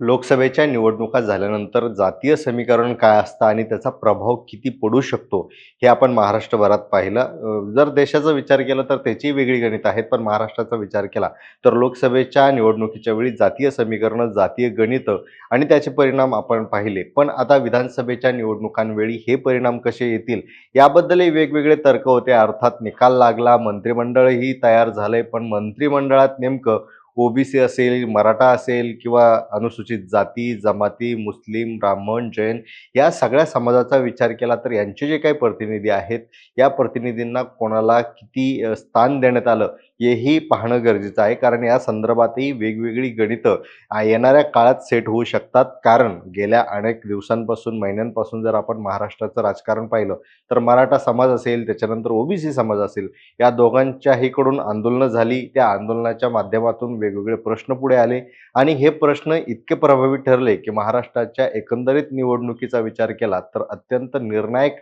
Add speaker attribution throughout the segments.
Speaker 1: लोकसभेच्या निवडणुका झाल्यानंतर जातीय समीकरण काय असतं आणि त्याचा प्रभाव किती पडू शकतो हे आपण महाराष्ट्रभरात पाहिलं. जर देशाचा विचार केला तर त्याची वेगळी गणित आहेत पण महाराष्ट्राचा विचार केला तर लोकसभेच्या निवडणुकीच्या वेळी जातीय समीकरणं जातीय गणितं आणि त्याचे परिणाम आपण पाहिले. पण आता विधानसभेच्या निवडणुकांवेळी हे परिणाम कसे येतील? याबद्दलही वेगवेगळे तर्क होते. अर्थात निकाल लागला मंत्रिमंडळही तयार झालंय पण मंत्रिमंडळात नेमकं ओबीसी असेल मराठा असेल किंवा अनुसूचित जाती जमाती मुस्लिम ब्राह्मण जैन या सगळ्या समाजाचा विचार केला तर यांचे जे काही प्रतिनिधी आहेत या प्रतिनिधींना कोणाला किती स्थान देण्यात आलं हेही पाहणं गरजेचं आहे. कारण या संदर्भातही वेगवेगळी गणितं येणाऱ्या काळात सेट होऊ शकतात. कारण गेल्या अनेक दिवसांपासून महिन्यांपासून जर आपण महाराष्ट्राचं राजकारण पाहिलं तर मराठा समाज असेल त्याच्यानंतर ओबीसी समाज असेल या दोघांच्याहीकडून आंदोलनं झाली. त्या आंदोलनाच्या माध्यमातून वेगवेगळे प्रश्न पुढे आले. आणि हे प्रश्न इतके प्रभावी ठरले की महाराष्ट्राच्या एकंदरीत निवडणुकीचा विचार केला तर अत्यंत निर्णायक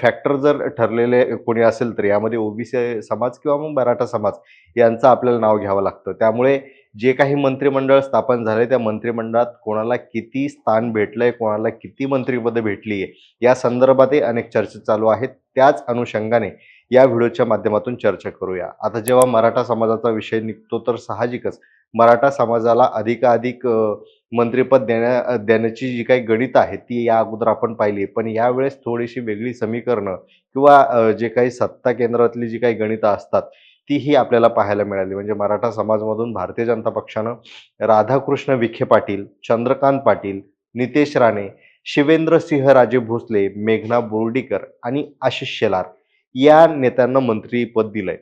Speaker 1: फॅक्टर जर ठरलेले कोणी असेल तर यामध्ये ओबीसी समाज किंवा मग मराठा समाज यांचं आपल्याला नाव घ्यावं लागतं. त्यामुळे जे काही मंत्रिमंडळ स्थापन झाले त्या मंत्रिमंडळात कोणाला किती स्थान भेटलंय कोणाला किती मंत्रिपदं भेटली आहे या संदर्भातही अनेक चर्चा चालू आहेत. त्याच अनुषंगाने या व्हिडिओच्या माध्यमातून चर्चा करूया. आता जेव्हा मराठा समाजाचा विषय निघतो तर साहजिकच मराठा समाजाला अधिकाधिक मंत्रिपद देण्या देण्याची जी काही गणित आहेत ती या अगोदर आपण पाहिली पण यावेळेस थोडीशी वेगळी समीकरणं किंवा जे काही सत्ता केंद्रातली जी काही गणितं असतात तीही आपल्याला पाहायला मिळाली. म्हणजे मराठा समाजमधून भारतीय जनता पक्षानं राधाकृष्ण विखे पाटील चंद्रकांत पाटील नितेश राणे शिवेंद्र सिंह राजे भोसले मेघना बोर्डीकर आणि आशिष शेलार या नेत्यांना मंत्रीपद दिलंय.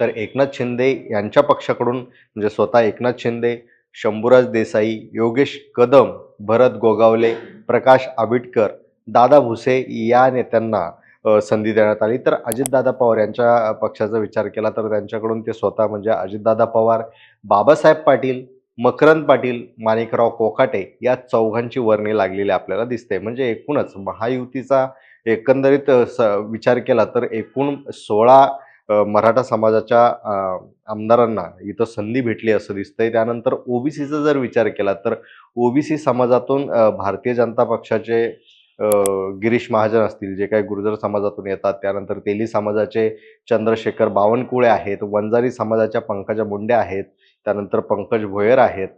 Speaker 1: तर एकनाथ शिंदे यांच्या पक्षाकडून म्हणजे स्वतः एकनाथ शिंदे शंभूराज देसाई योगेश कदम भरत गोगावले प्रकाश आबिटकर दादा भुसे या नेत्यांना संधी देण्यात आली. तर अजितदादा पवार यांच्या पक्षाचा विचार केला तर त्यांच्याकडून ते स्वतः म्हणजे अजितदादा पवार बाबासाहेब पाटील मकरंद पाटील माणिकराव कोकाटे या चौघांची वर्णी लागलेली आपल्याला दिसते. म्हणजे एकूणच महायुतीचा एकंदरीत स विचार केला तर एकूण सोळा मराठा समाजाच्या आमदारांना इथं संधी भेटली असं दिसतंय. त्यानंतर ओबीसीचा जर विचार केला तर ओबीसी समाजातून भारतीय जनता पक्षाचे गिरीश महाजन असतील जे काही गुर्जर समाजातून येतात त्यानंतर तेली समाजाचे चंद्रशेखर बावनकुळे आहेत वंजारी समाजाच्या पंकजा मुंडे आहेत त्यानंतर पंकज भोयर आहेत.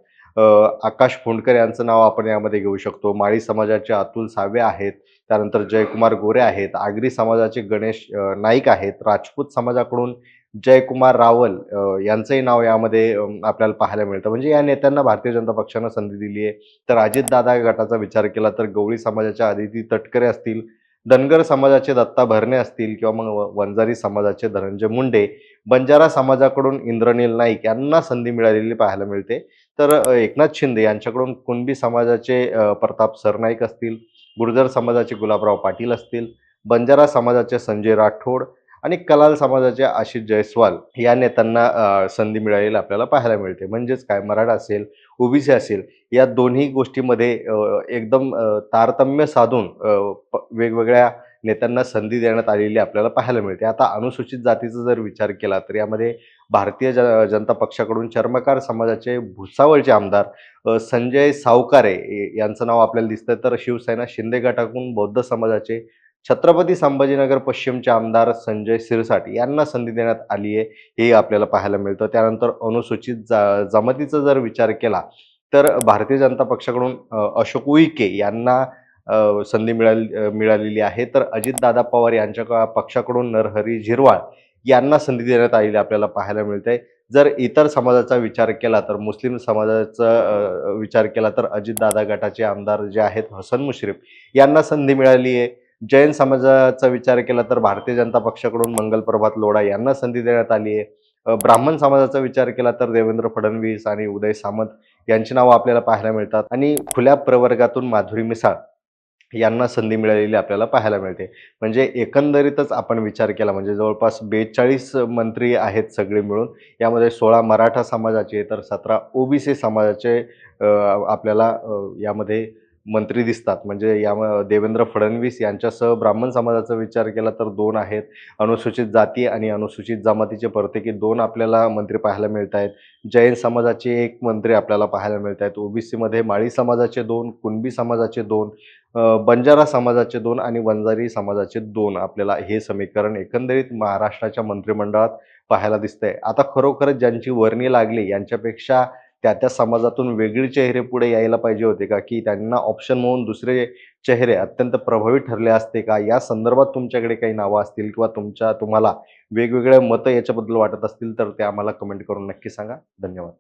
Speaker 1: आकाश फोंडकर यांचं नाव आपण यामध्ये घेऊ शकतो. माळी समाजाचे अतुल सावे आहेत त्यानंतर जयकुमार गोरे आहेत आगरी समाजाचे गणेश नाईक आहेत राजपूत समाजाकडून जयकुमार रावल यांचंही नाव यामध्ये आपल्याला पाहायला मिळतं. म्हणजे या नेत्यांना भारतीय जनता पक्षानं संधी दिली आहे. तर अजितदादा गटाचा विचार केला तर गवळी समाजाच्या आदिती तटकरे असतील धनगर समाजाचे दत्ता भरणे असतील किंवा मग व- वंजारी समाजाचे धनंजय मुंडे बंजारा समाजाकडून इंद्रनील नाईक यांना संधी मिळालेली पाहायला मिळते. तर एकनाथ शिंदे यांच्याकडून कुणबी समाजाचे प्रताप सरनाईक असतील गुर्जर समाजाचे गुलाबराव पाटील असतील बंजारा समाजाचे संजय राठोड आणि कलाल समाजाचे आशिष जयस्वाल या नेत्यांना संधी मिळालेली आपल्याला पाहायला मिळते. म्हणजेच काय? मराठा असेल ओबीसी असेल या दोन्ही गोष्टीमध्ये एकदम तारतम्य साधून प- वेगवेगळ्या नेत्यांना संधी देण्यात आलेली आपल्याला पाहायला मिळते. आता अनुसूचित जातीचा जर विचार केला तर यामध्ये भारतीय ज जनता पक्षाकडून चर्मकार समाजाचे भुसावळचे आमदार संजय सावकारे यांचं नाव आपल्याला दिसतं तर शिवसेना शिंदे गटाकडून बौद्ध समाजाचे छत्रपती संभाजीनगर पश्चिमचे आमदार संजय सिरसाट यांना संधी देण्यात आली आहे. हे आपल्याला पाहायला मिळतं. त्यानंतर अनुसूचित जा जमातीचा जर विचार केला तर भारतीय जनता पक्षाकडून अशोक उईके यांना संधी मिळाली मिळालेली आहे. तर अजितदादा पवार यांच्या क- पक्षाकडून नरहरी झिरवाळ यांना संधी देण्यात आलेली आपल्याला पाहायला मिळते. जर इतर समाजाचा विचार केला तर मुस्लिम समाजाचा विचार केला तर अजितदादा गटाचे आमदार जे आहेत हसन मुश्रीफ यांना संधी मिळाली आहे. जैन समाजाचा विचार केला तर भारतीय जनता पक्षाकडून मंगल प्रभात लोढा यांना संधी देण्यात आली आहे. ब्राह्मण समाजाचा विचार केला तर देवेंद्र फडणवीस आणि उदय सामंत यांची नावं आपल्याला पाहायला मिळतात. आणि खुल्या प्रवर्गातून माधुरी मिसाळ यांना संधी मिळालेली आपल्याला पाहायला मिळते. म्हणजे एकंदरीतच आपण विचार केला म्हणजे जवळपास बेचाळीस मंत्री आहेत सगळे मिळून. यामध्ये सोळा मराठा समाजाचे तर सतरा ओबीसी समाजाचे आपल्याला यामध्ये मंत्री दिसतात. म्हणजे या देवेंद्र फडणवीस यांच्यासह ब्राह्मण समाजाचा विचार केला तर दोन आहेत. अनुसूचित जाती आणि अनुसूचित जमातीचे प्रत्येकी दोन आपल्याला मंत्री पाहायला मिळत आहेत जैन समाजाचे एक मंत्री आपल्याला पाहायला मिळत आहेत ओबीसीमध्ये माळी समाजाचे दोन कुणबी समाजाचे दोन बंजारा समाजाचे दोन आणि वंजारी समाजाचे दोन आपल्याला हे समीकरण एकंदरीत महाराष्ट्राच्या मंत्रिमंडळात पाहायला दिसतंय. आता खरोखरच ज्यांची वर्णी लागली यांच्यापेक्षा त्या त्या समाजातून वेगळे चेहरे पुढे यायला पाहिजे होते का? की त्यांना ऑप्शन म्हणून दुसरे चेहरे अत्यंत प्रभावी ठरले असते का? या संदर्भात तुमच्याकडे काही नावं असतील किंवा तुमच्या तुम्हाला वेगवेगळे मतं याच्याबद्दल वाटत असतील तर ते आम्हाला कमेंट करून नक्की सांगा. धन्यवाद.